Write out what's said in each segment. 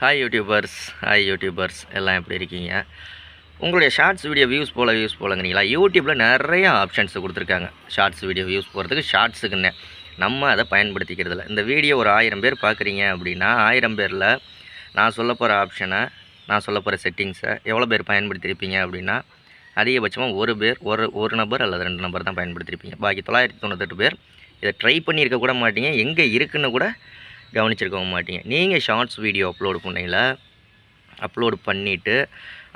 Hi YouTubers hi YouTubers எல்லாம் எப்படி இருக்கீங்க? உங்களுடைய shorts video views poll views போலங்கிறீங்களா? யூடியூப்பில் நிறைய ஆப்ஷன்ஸ் கொடுத்துருக்காங்க. ஷார்ட்ஸ் வீடியோ வியூஸ் போகிறதுக்கு ஷார்ட்ஸுக்குன்னு நம்ம அதை பயன்படுத்திக்கிறதில்ல. இந்த வீடியோ ஒரு ஆயிரம் பேர் பார்க்குறீங்க அப்படின்னா ஆயிரம் பேரில் நான் சொல்ல போகிற ஆப்ஷனை நான் சொல்ல போகிற செட்டிங்ஸை எவ்வளோ பேர் பயன்படுத்தியிருப்பீங்க அப்படின்னா அதிகபட்சமாக ஒரு பேர் ஒரு ஒரு நபர் அல்லது ரெண்டு நபர் தான் பயன்படுத்தியிருப்பீங்க பாக்கி தொள்ளாயிரத்தி தொண்ணூத்தெட்டு பேர் இதை ட்ரை பண்ணியிருக்க கூட மாட்டீங்க. எங்கே இருக்குன்னு கூட கவனிச்சிருக்கவும் மாட்டீங்க. நீங்கள் ஷார்ட்ஸ் வீடியோ அப்லோடு பண்ணீங்களா அப்லோடு பண்ணிவிட்டு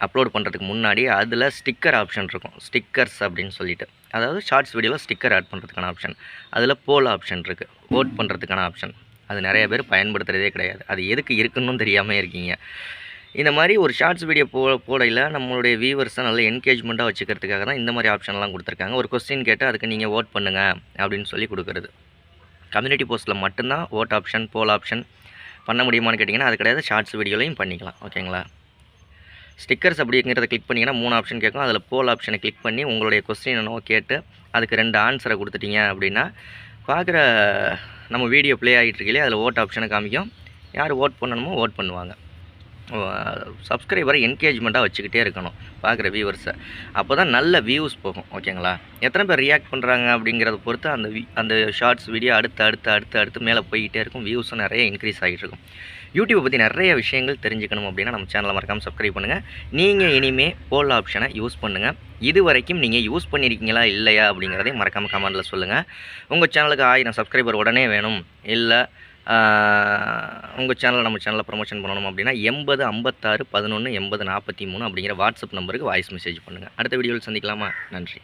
அப்லோட் பண்ணுறதுக்கு முன்னாடி அதில் ஸ்டிக்கர் ஆப்ஷன் இருக்கும். ஸ்டிக்கர்ஸ் அப்படின்னு சொல்லிட்டு. அதாவது ஷார்ட்ஸ் வீடியோவில் ஸ்டிக்கர் ஆட் பண்ணுறதுக்கான ஆப்ஷன் அதில் போல் ஆப்ஷன் இருக்குது ஓட் பண்ணுறதுக்கான ஆப்ஷன் அது நிறைய பேர் பயன்படுத்துகிறதே கிடையாது. அது எதுக்கு இருக்குன்னு தெரியாமல் இருக்கீங்க. இந்த மாதிரி ஒரு ஷார்ட்ஸ் வீடியோ போ போடையில் நம்மளுடைய வியூவர்ஸை நல்ல என்கேஜ்மெண்ட்டாக வச்சுக்கிறதுக்காக தான் இந்த மாதிரி ஆப்ஷன்லாம் கொடுத்துருக்காங்க. ஒரு கொஸ்டின் கேட்டு அதுக்கு நீங்கள் ஓட் பண்ணுங்கள் அப்படின்னு சொல்லி கொடுக்குறது. கம்யூனிட்டி போஸ்ட்டில் மட்டும்தான் ஓட் ஆப்ஷன் போல் ஆப்ஷன் பண்ண முடியுமான்னு கேட்டிங்கன்னா அது கிடையாது. ஷார்ட்ஸ் வீடியோலையும் பண்ணிக்கலாம். ஓகேங்களா? ஸ்டிக்கர்ஸ் அப்படிங்கிறத கிளிக் பண்ணிங்கன்னா மூணு ஆப்ஷன் கேட்கும். அதில் போல் ஆப்ஷனை கிளிக் பண்ணி உங்களுடைய கொஸ்டின் என்னவோ கேட்டு அதுக்கு ரெண்டு ஆன்சரை கொடுத்துட்டீங்க அப்படின்னா பார்க்குற நம்ம வீடியோ ப்ளே ஆகிட்டு இருக்கீங்களே அதில் ஓட் ஆப்ஷனை காமிக்கும். யார் ஓட் பண்ணணுமோ ஓட் பண்ணுவாங்க. சப்ஸ்கிரைபரை என்கேஜ்மெண்ட்டாக வச்சுக்கிட்டே இருக்கணும் பார்க்குற வியூவர்ஸை அப்போ தான் நல்ல வியூஸ் போகும் ஓகேங்களா? எத்தனை பேர் ரியாக்ட் பண்ணுறாங்க அப்படிங்கிறத பொறுத்து அந்த அந்த ஷார்ட்ஸ் வீடியோ அடுத்து அடுத்து அடுத்து அடுத்து மேலே போய்கிட்டே இருக்கும் வியூஸும் நிறைய இன்க்ரீஸ் ஆகிட்டு இருக்கும். யூடியூப்பை பற்றி நிறைய விஷயங்கள் தெரிஞ்சுக்கணும் அப்படின்னா நம்ம சேனலை மறக்காமல் சப்ஸ்கிரைப் பண்ணுங்கள் நீங்கள் இனிமேல் போல் ஆப்ஷனை யூஸ் பண்ணுங்கள் இது வரைக்கும் நீங்கள் யூஸ் பண்ணியிருக்கீங்களா இல்லையா அப்படிங்கிறதையும் மறக்காமல் கமெண்ட்டில் சொல்லுங்கள் உங்கள் சேனலுக்கு ஆயிரம் சப்ஸ்கிரைபர் உடனே வேணும் இல்லை உங்கள் சேனலை நம்ம சேனலில் ப்ரொமோஷன் பண்ணணும் அப்படின்னா எண்பது ஐம்பத்தாறு பதினொன்று எண்பது நாற்பத்தி மூணு அப்படிங்கிற வாட்ஸ்அப் நம்பருக்கு வாய்ஸ் மெசேஜ் பண்ணுங்கள் அடுத்த வீடியோவில் சந்திக்கலாமா? நன்றி.